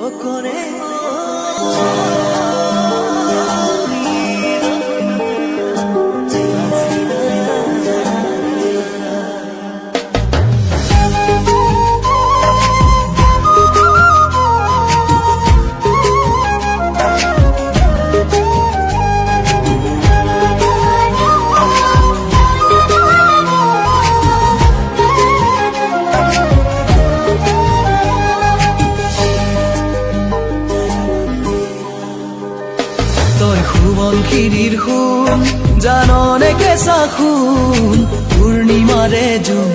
ও করে তই সুবন খিৰিৰ সোণ জাননে কেঁচা সোণ পূৰ্ণিমাৰে জোন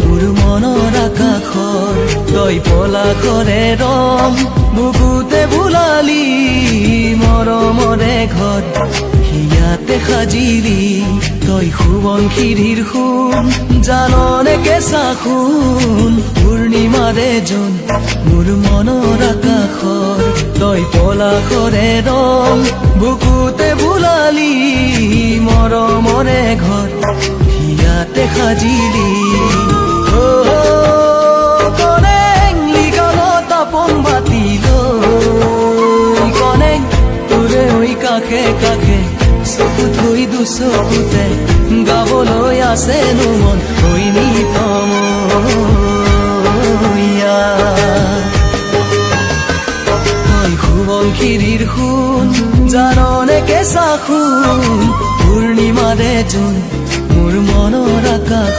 মোৰ মনৰ আকাশৰ তই পলাশৰে ৰম বুকুতে বোলালি মৰমৰে ঘৰ সাজিলি তই সুবন খিৰিৰ সোণ জাননে কেঁচা সোণ পূৰ্ণিমাৰে জোন, মোৰ মনৰ আকাশৰ, তই পলাশৰে ৰং, বুকুতে বোলালি, মৰমৰে ঘৰ হিয়াতে সাজিলি। কাষে কাষে থৈ দুচকুতে গাবলৈ আছে মন হৈনিতম তই সুবংশীৰিৰ সোণ জাননে কেঁচা সোণ পূৰ্ণিমাৰে জোন মোৰ মনৰ আকাশ